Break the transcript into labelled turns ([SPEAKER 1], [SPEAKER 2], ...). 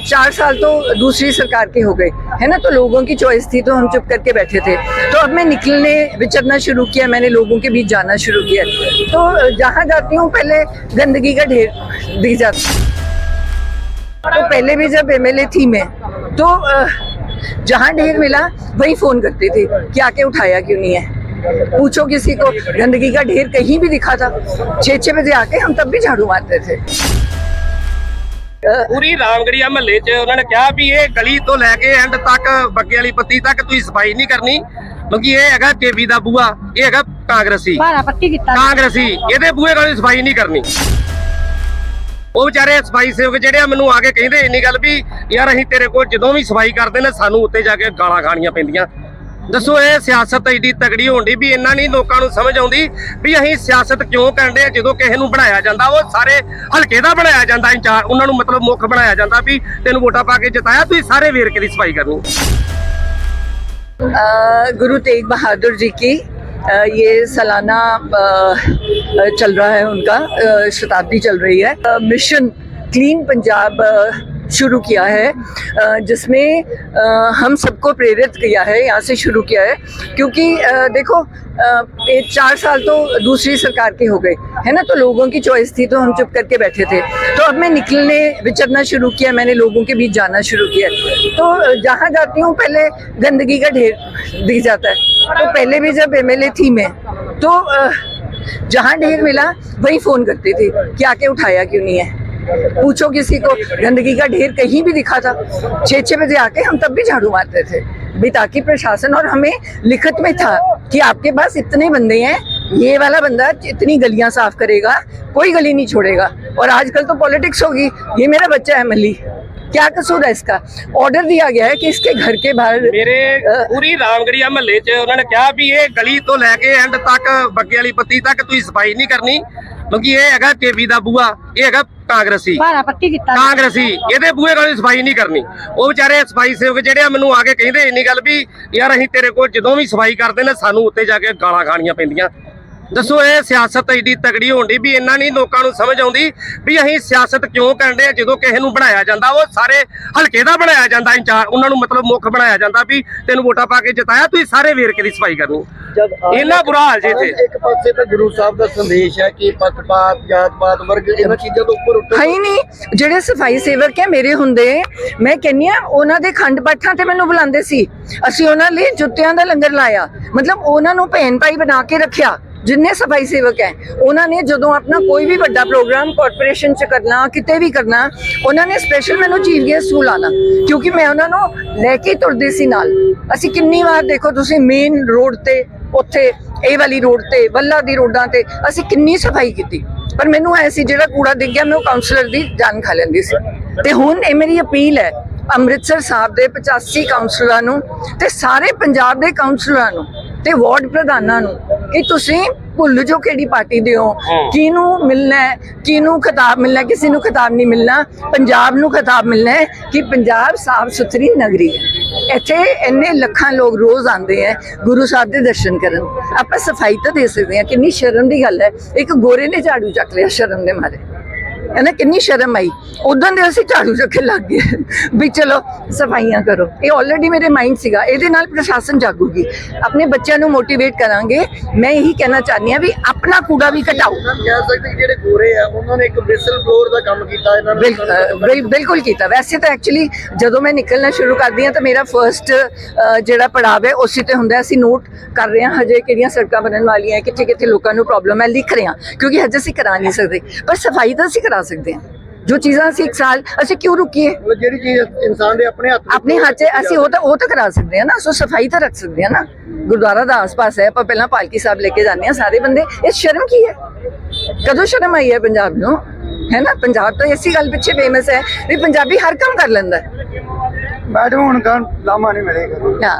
[SPEAKER 1] चार साल तो दूसरी सरकार के हो गए है ना? तो लोगों की चॉइस थी तो हम चुप करके बैठे थे। तो अब मैं निकलने, विचरना शुरू किया, मैंने लोगों के बीच जाना शुरू किया। तो जहाँ जाती हूँ, पहले गंदगी का ढेर दिख जाता तो पहले भी जब एमएलए थी मैं तो जहाँ ढेर मिला, वही फ़ोन करती थी कि आके उठाया क्यों नहीं है? पूछो किसी को, गंदगी का ढेर कहीं भी दिखा था। छः छः बजे आके हम तब भी झाड़ू मारते थे।
[SPEAKER 2] ਪੂਰੀ ਰਾਮਗੜੀਆ ਮਹੱਲੇ 'ਚ ਉਹਨਾਂ ਨੇ ਕਿਹਾ ਵੀ ਇਹ ਗਲੀ ਤੋਂ ਲੈ ਕੇ ਐਂਡ ਤੱਕ ਬੱਗੇ ਵਾਲੀ ਪੱਤੀ ਤੱਕ ਤੁਸੀਂ ਸਫ਼ਾਈ ਨਹੀਂ ਕਰਨੀ। ਕਿਉਂਕਿ ਇਹ ਹੈਗਾ ਕੇਬੀ ਦਾ ਬੂਆ ਇਹ ਹੈਗਾ ਕਾਂਗਰਸੀ।
[SPEAKER 3] ਭਾਰਾ ਪੱਟੀ ਕੀਤਾ।
[SPEAKER 2] ਕਾਂਗਰਸੀ ਇਹਦੇ ਬੂਹੇ ਗਲੀ ਸਫ਼ਾਈ ਨਹੀਂ ਕਰਨੀ। ਉਹ ਵਿਚਾਰੇ ਸਫ਼ਾਈ ਸੇਵਕ ਜਿਹੜੇ ਆ ਮੈਨੂੰ ਆ ਕੇ ਕਹਿੰਦੇ ਇੰਨੀ ਗੱਲ ਵੀ ਯਾਰ ਅਸੀਂ ਤੇਰੇ ਕੋਲ ਜਦੋਂ ਵੀ ਸਫ਼ਾਈ ਕਰਦੇ ਨੇ ਸਾਨੂੰ ਉੱਤੇ ਜਾ ਕੇ ਗਾਲਾਂ ਖਾਣੀਆਂ ਪੈਂਦੀਆਂ। ਦੱਸੋ ਇਹ ਸਿਆਸਤ ਐਡੀ ਤਗੜੀ ਹੋਣੀ ਵੀ ਇੰਨਾ ਨਹੀਂ ਲੋਕਾਂ ਨੂੰ ਸਮਝ ਆਉਂਦੀ ਵੀ ਅਸੀਂ ਸਿਆਸਤ ਕਿਉਂ ਕਰਦੇ ਆ ਜਦੋਂ ਕਿਸੇ ਨੂੰ ਬਣਾਇਆ ਜਾਂਦਾ ਉਹ ਸਾਰੇ ਹਲਕੇ ਦਾ ਬਣਾਇਆ ਜਾਂਦਾ ਇੰਚਾਰਜ ਉਹਨਾਂ ਨੂੰ ਮਤਲਬ ਮੁੱਖ ਬਣਾਇਆ ਜਾਂਦਾ ਵੀ ਤੈਨੂੰ ਵੋਟਾਂ ਪਾ ਕੇ ਜਿਤਾਇਆ ਤੁਸੀਂ ਸਾਰੇ ਵੇਰਕੇ ਦੀ ਸਫਾਈ ਕਰਨੀ
[SPEAKER 1] अ, गुरु तेग बहादुर जी की अ, ये सालाना अ, अ, चल रहा है उनका अ, शताब्दी चल रही है अ, मिशन क्लीन पंजाब अ, शुरू किया है। जिसमें हम सबको प्रेरित किया है, यहाँ से शुरू किया है। क्योंकि देखो ये चार साल तो दूसरी सरकार के हो गए, है ना? तो लोगों की चॉइस थी तो हम चुप करके बैठे थे। तो अब मैं निकलने, विचरना शुरू किया, मैंने लोगों के बीच जाना शुरू किया तो जहाँ जाती हूँ, पहले गंदगी का ढेर दिख जाता है। तो पहले भी जब एमएलए थी मैं तो जहाँ ढेर मिला, वही फ़ोन करती थी, कि आके उठाया क्यों नहीं है? पूछो किसी को गंदगी का ढेर कहीं भी दिखा था। छः छः बजे आके हम तब भी झाड़ू मारते थे। ताकि प्रशासन और हमें लिखित में था कि आपके पास इतने बंदे हैं ये वाला बंदा इतनी गलियाँ साफ़ करेगा कोई गली नहीं छोड़ेगा। और आजकल तो पॉलिटिक्स होगी। ये मेरा बच्चा है मल्ली। क्या कसूर है इसका? ऑर्डर दिया गया है कि इसके घर के बाहर
[SPEAKER 2] मेरे पूरी रामगढ़िया महल्ले उन्होंने कहा भी ये गली तो लेके एंड तक बग्गे वाली पत्ती तक तुम सफ़ाई नहीं करनी। ਕਿਉਂਕਿ ਇਹ ਹੈਗਾ ਕੇਬੀ ਦਾ ਬੂਆ ਇਹ ਹੈਗਾ ਕਾਂਗਰਸੀ।
[SPEAKER 3] ਭਾਰਾ ਪੱਟੀ ਕੀਤਾ।
[SPEAKER 2] ਕਾਂਗਰਸੀ ਇਹਦੇ ਬੂਹੇ ਗਲੀ ਸਫ਼ਾਈ ਨਹੀਂ ਕਰਨੀ। ਉਹ ਵਿਚਾਰੇ ਸਫ਼ਾਈ ਸੇਵਕ ਜਿਹੜੇ ਆ ਮੈਨੂੰ ਆ ਕੇ ਕਹਿੰਦੇ ਇੰਨੀ ਗੱਲ ਵੀ ਯਾਰ ਅਸੀਂ ਤੇਰੇ ਕੋਲ ਜਦੋਂ ਵੀ ਸਫ਼ਾਈ ਕਰਦੇ ਨੇ ਸਾਨੂੰ ਉੱਤੇ ਜਾ ਕੇ ਗਾਲਾਂ ਖਾਣੀਆਂ ਪੈਂਦੀਆਂ। ਦੱਸੋ ਇਹ ਸਿਆਸਤ ਐਡੀ ਤਗੜੀ ਹੋਣੀ ਵੀ ਇੰਨਾ ਨਹੀਂ ਲੋਕਾਂ ਨੂੰ ਸਮਝ ਆਉਂਦੀ ਵੀ ਅਸੀਂ ਸਿਆਸਤ ਕਿਉਂ ਕਰਦੇ ਆ? ਜਦੋਂ ਕਿਸੇ ਨੂੰ ਬਣਾਇਆ ਜਾਂਦਾ ਉਹ ਸਾਰੇ ਹਲਕੇ ਦਾ ਬਣਾਇਆ ਜਾਂਦਾ ਇੰਚਾਰਜ ਉਹਨਾਂ ਨੂੰ ਮਤਲਬ ਮੁੱਖ ਬਣਾਇਆ ਜਾਂਦਾ ਵੀ ਤੈਨੂੰ ਵੋਟਾਂ ਪਾ ਕੇ ਜਿਤਾਇਆ ਤੁਸੀਂ ਸਾਰੇ ਵੇਰਕੇ ਦੀ ਸਫ਼ਾਈ ਕਰਨੀ।
[SPEAKER 4] ਜਦ
[SPEAKER 2] ਇੰਨਾ ਬੁਰਾ ਹਾਲ ਜੇ ਇੱਥੇ।
[SPEAKER 4] ਇੱਕ ਪਾਸੇ ਤਾਂ ਗੁਰੂ ਸਾਹਿਬ ਦਾ ਸੰਦੇਸ਼ ਹੈ ਕਿ ਪੱਖਪਾਤ ਜਾਤ-ਪਾਤ ਵਰਗ ਇਹਨਾਂ ਚੀਜ਼ਾਂ ਤੋਂ ਉੱਪਰ ਉੱਠੋ।
[SPEAKER 1] ਹੈ ਹੀ ਨਹੀਂ ਜਿਹੜੇ ਸਫ਼ਾਈ ਸੇਵਕ ਹੈ ਮੇਰੇ ਹੁੰਦੇ ਮੈਂ ਕਹਿੰਨੀ ਆ ਉਹਨਾਂ ਦੇ ਖੰਡ ਪਾਠਾਂ ਤੇ ਮੈਨੂੰ ਬੁਲਾਉਂਦੇ ਸੀ। ਅਸੀਂ ਉਹਨਾਂ ਲਈ ਜੁੱਤਿਆਂ ਦਾ ਲੰਗਰ ਲਾਇਆ। ਮਤਲਬ ਉਹਨਾਂ ਨੂੰ ਭੈਣ ਭਾਈ ਬਣਾ ਕੇ ਰੱਖਿਆ ਜਿੰਨੇ ਸਫ਼ਾਈ ਸੇਵਕ ਹੈ। ਉਹਨਾਂ ਨੇ ਜਦੋਂ ਆਪਣਾ ਕੋਈ ਵੀ ਵੱਡਾ ਪ੍ਰੋਗਰਾਮ ਕਾਰਪੋਰੇਸ਼ਨ ਚ ਕਰਨਾ ਕਿਤੇ ਵੀ ਕਰਨਾ ਉਹਨਾਂ ਨੇ ਸਪੈਸ਼ਲ ਮੈਨੂੰ ਚੀਫ ਗੈਸਟ ਨੂੰ ਲਾਣਾ ਕਿਉਂਕਿ ਮੈਂ ਉਹਨਾਂ ਨੂੰ ਲੈ ਕੇ ਤੁਰਦੀ ਸੀ ਨਾਲ। ਅਸੀਂ ਕਿੰਨੀ ਵਾਰ ਦੇਖੋ ਤੁਸੀਂ ਮੇਨ ਰੋਡ ਤੇ ਉੱਥੇ ਇਹ ਵਾਲੀ ਰੋਡ ਤੇ, ਵੱਲਾ ਦੀ ਰੋਡਾਂ ਤੇ ਅਸੀਂ ਕਿੰਨੀ ਸਫ਼ਾਈ ਕੀਤੀ। ਪਰ ਮੈਨੂੰ ਐ ਸੀ, ਜਿਹੜਾ ਕੂੜਾ ਦਿਖ ਗਿਆ, ਮੈਂ ਉਹ ਕਾਉਂਸਲਰ ਦੀ ਜਾਨ ਖਾ ਲੈਂਦੀ ਸੀ। ਤੇ ਹੁਣ ਇਹ ਮੇਰੀ ਅਪੀਲ ਹੈ, ਅੰਮ੍ਰਿਤਸਰ ਸਾਹਿਬ ਦੇ 85 ਕਾਉਂਸਲਰਾਂ ਨੂੰ ਤੇ ਸਾਰੇ ਪੰਜਾਬ ਦੇ ਕਾਉਂਸਲਰਾਂ ਨੂੰ ਤੇ ਵਾਰਡ ਪ੍ਰਧਾਨਾਂ ਨੂੰ ਕਿ ਤੁਸੀਂ ਭੁੱਲ ਜੋ ਕਿਹੜੀ ਪਾਰਟੀ ਦੇ ਹੋ। ਕਿਹਨੂੰ ਮਿਲਣਾ ਹੈ ਕਿਹਨੂੰ ਖਿਤਾਬ ਮਿਲਣਾ ਕਿਸੇ ਨੂੰ ਖਿਤਾਬ ਨਹੀਂ ਮਿਲਣਾ। ਪੰਜਾਬ ਨੂੰ ਖਿਤਾਬ ਮਿਲਣਾ ਹੈ ਕਿ ਪੰਜਾਬ ਸਾਫ਼ ਸੁਥਰੀ ਨਗਰੀ ਹੈ। ਇੱਥੇ ਇੰਨੇ ਲੱਖਾਂ ਲੋਕ ਰੋਜ਼ ਆਉਂਦੇ ਹੈ ਗੁਰੂ ਸਾਹਿਬ ਦੇ ਦਰਸ਼ਨ ਕਰਨ। ਆਪਾਂ ਸਫ਼ਾਈ ਤਾਂ ਦੇ ਸਕਦੇ ਹਾਂ ਕਿੰਨੀ ਸ਼ਰਮ ਦੀ ਗੱਲ ਹੈ। ਇੱਕ ਗੋਰੇ ਨੇ ਝਾੜੂ ਚੱਕ ਲਿਆ ਸ਼ਰਮ ਦੇ ਮਾਰੇ। ਇਹਨੇ ਕਿੰਨੀ ਸ਼ਰਮ ਆਈ। ਉਦੋਂ ਦੇ ਅਸੀਂ ਝਾੜੂ ਚੱਕੇ ਲੱਗ ਗਏ। ਵੀ ਚਲੋ ਸਫਾਈਆਂ ਕਰੋ। ਇਹ ਆਲਰੇਡੀ ਮੇਰੇ ਮਾਈਂਡ ਸੀਗਾ। ਇਹਦੇ ਨਾਲ ਪ੍ਰਸ਼ਾਸਨ ਜਾਗੂਗੀ। ਆਪਣੇ ਬੱਚਿਆਂ ਨੂੰ ਮੋਟੀਵੇਟ ਕਰਾਂਗੇ। ਮੈਂ ਇਹੀ ਕਹਿਣਾ ਚਾਹਨੀ ਆ ਵੀ ਆਪਣਾ ਕੂੜਾ ਵੀ ਘਟਾਓ।
[SPEAKER 4] ਕਹਿ ਸਕਦੇ ਜਿਹੜੇ ਗੋਰੇ ਆ ਉਹਨਾਂ ਨੇ ਇੱਕ ਵਿਸਲ ਬਲੋਰ ਦਾ ਕੰਮ ਕੀਤਾ। ਇਹਨਾਂ ਨੇ
[SPEAKER 1] ਬਿਲ- ਬਿਲਕੁਲ ਕੀਤਾ। ਵੈਸੇ ਤਾਂ ਐਕਚੁਅਲੀ ਜਦੋਂ ਮੈਂ ਨਿਕਲਣਾ ਸ਼ੁਰੂ ਕਰਦੀ ਹਾਂ ਤਾਂ ਮੇਰਾ ਫਰਸਟ ਜਿਹੜਾ ਪੜਾਅ ਹੈ ਉਸੇ ਤੇ ਹੁੰਦਾ ਹੈ। ਅਸੀਂ ਨੋਟ ਕਰ ਰਹੇ ਹਾਂ ਹਜੇ ਕਿਹੜੀਆਂ ਸੜਕਾਂ ਬਣਨ ਵਾਲੀਆਂ ਹੈ ਕਿੱਥੇ ਕਿੱਥੇ ਲੋਕਾਂ ਨੂੰ ਪ੍ਰੋਬਲਮ ਹੈ। ਲਿਖ ਰਹੇ ਹਾਂ ਕਿਉਂਕਿ ਹਜੇ ਅਸੀਂ ਕਰਾ ਨਹੀਂ ਸਕਦੇ। ਪਰ ਸਫ਼ਾਈ ਤਾਂ ਅਸੀਂ ਕਰਾ ਸਕਦੇ ਹਾਂ। ਜੋ ਚੀਜ਼ਾਂ ਅਸੀਂ ਇੱਕ ਸਾਲ ਅਸੀਂ ਕਿਉਂ ਰੁਕੀਏ?
[SPEAKER 4] ਜਿਹੜੀ ਚੀਜ਼ ਇਨਸਾਨ ਦੇ ਆਪਣੇ ਹੱਥ
[SPEAKER 1] ਆਪਣੇ ਹੱਥ 'ਚ ਅਸੀਂ ਉਹ ਤਾਂ ਉਹ ਤਾਂ ਕਰਾ ਸਕਦੇ ਹਾਂ ਨਾ। ਸੋ ਸਫ਼ਾਈ ਤਾਂ ਰੱਖ ਸਕਦੇ ਹਾਂ ਨਾ। ਗੁਰਦੁਆਰਾ ਦਾ ਆਸ-ਪਾਸ ਹੈ। ਆਪਾਂ ਪਹਿਲਾਂ ਪਾਲਕੀ ਸਾਹਿਬ ਲੈ ਕੇ ਜਾਂਦੇ ਹਾਂ ਸਾਰੇ ਬੰਦੇ। ਇਹ ਸ਼ਰਮ ਕੀ ਹੈ? ਕਦੋਂ ਸ਼ਰਮ ਆਈ ਹੈ ਪੰਜਾਬ ਨੂੰ? ਹੈ ਨਾ? ਪੰਜਾਬ ਤਾਂ ਇਸੇ ਗੱਲ ਪਿੱਛੇ ਫੇਮਸ ਹੈ ਵੀ ਪੰਜਾਬੀ ਹਰ ਕੰਮ ਕਰ ਲੈਂਦਾ ਹੈ।
[SPEAKER 4] ਮੈਡਮ ਹੁਣ ਲਾਮਾ ਨਹੀਂ ਮਿਲੇਗਾ।